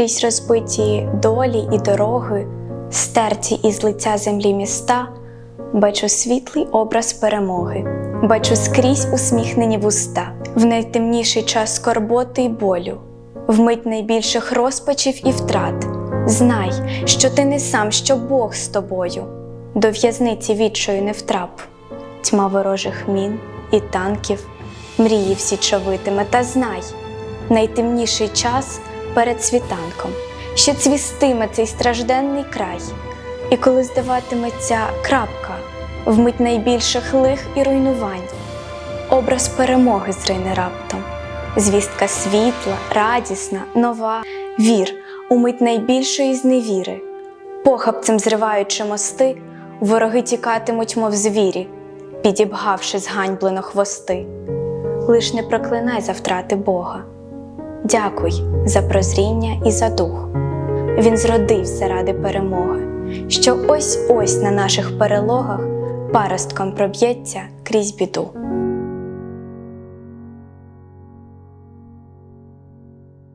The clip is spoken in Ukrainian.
Крізь розбиті долі і дороги, стерті із лиця землі міста, бачу світлий образ перемоги, бачу скрізь усміхнені вуста, в найтемніший час скорботи й болю, в мить найбільших розпачів і втрат. Знай, що ти не сам, що Бог з тобою, до в'язниці відчою не втрап, тьма ворожих мін і танків, мрії всі човитиме, та знай, найтемніший час перед світанком, ще цвістиме цей стражденний край, і коли здаватиметься крапка в мить найбільших лих і руйнувань, образ перемоги зрине раптом, звістка світла, радісна, нова, вір у мить найбільшої зневіри, похабцем зриваючи мости, вороги тікатимуть, мов звірі, підібгавши зганьблено хвости. Лиш не проклинай за втрати Бога. Дякуй за прозріння і за дух. Він зродився ради перемоги, що ось ось на наших перелогах паростком проб'ється крізь біду.